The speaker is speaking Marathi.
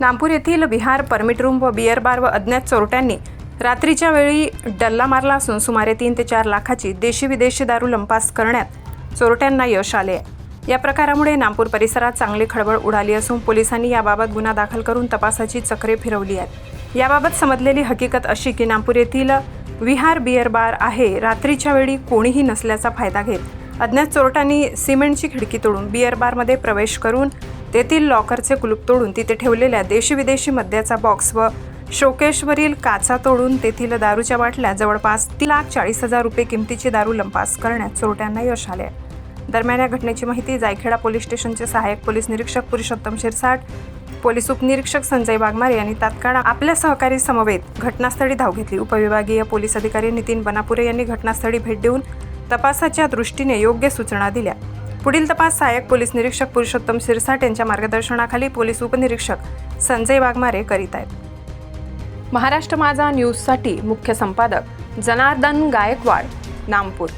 नागपूर येथील बिहार परमिट रूम व बिअर बार व अज्ञात चोरट्यांनी रात्रीच्या वेळी डल्ला मारला असून सुमारे तीन ते चार लाखाची देशी विदेशी दारू लंपास करण्यात चोरट्यांना यश आले आहे. या प्रकारामुळे नागपूर परिसरात चांगली खळबळ उडाली असून पोलिसांनी याबाबत गुन्हा दाखल करून तपासाची चक्रे फिरवली आहेत याबाबत समजलेली हकीकत अशी की नागपूर येथील विहार बिअर बार आहे रात्रीच्या वेळी कोणीही नसल्याचा फायदा घेत अज्ञात चोरट्यांनी सिमेंटची खिडकी तोडून बिअर बारमध्ये प्रवेश करून तेथील लॉकरचे कुलूप तोडून तिथे ठेवलेल्या देशी विदेशी मद्याचा बॉक्स व शोकेशवरील काचा तोडून तेथील दारूच्या बाटल्या जवळपास तीन लाख चाळीस हजार रुपये किमतीची दारू लंपास करण्यात चोरट्यांना यश आले आहे. दरम्यान या घटनेची माहिती जायखेडा पोलीस स्टेशनचे सहाय्यक पोलीस निरीक्षक पुरुषोत्तम शिरसाट पोलीस उपनिरीक्षक संजय वाघमारे यांनी तात्काळ आपल्या सहकारी समवेत घटनास्थळी धाव घेतली. उपविभागीय पोलीस अधिकारी नितीन बनापुरे यांनी घटनास्थळी भेट देऊन तपासाच्या दृष्टीने योग्य सूचना दिल्या. पुढील तपास सहाय्यक पोलीस निरीक्षक पुरुषोत्तम सिरसाट यांच्या मार्गदर्शनाखाली पोलीस उपनिरीक्षक संजय वाघमारे करीत आहेत. महाराष्ट्र माझा न्यूजसाठी मुख्य संपादक जनार्दन गायकवाड नामपूर.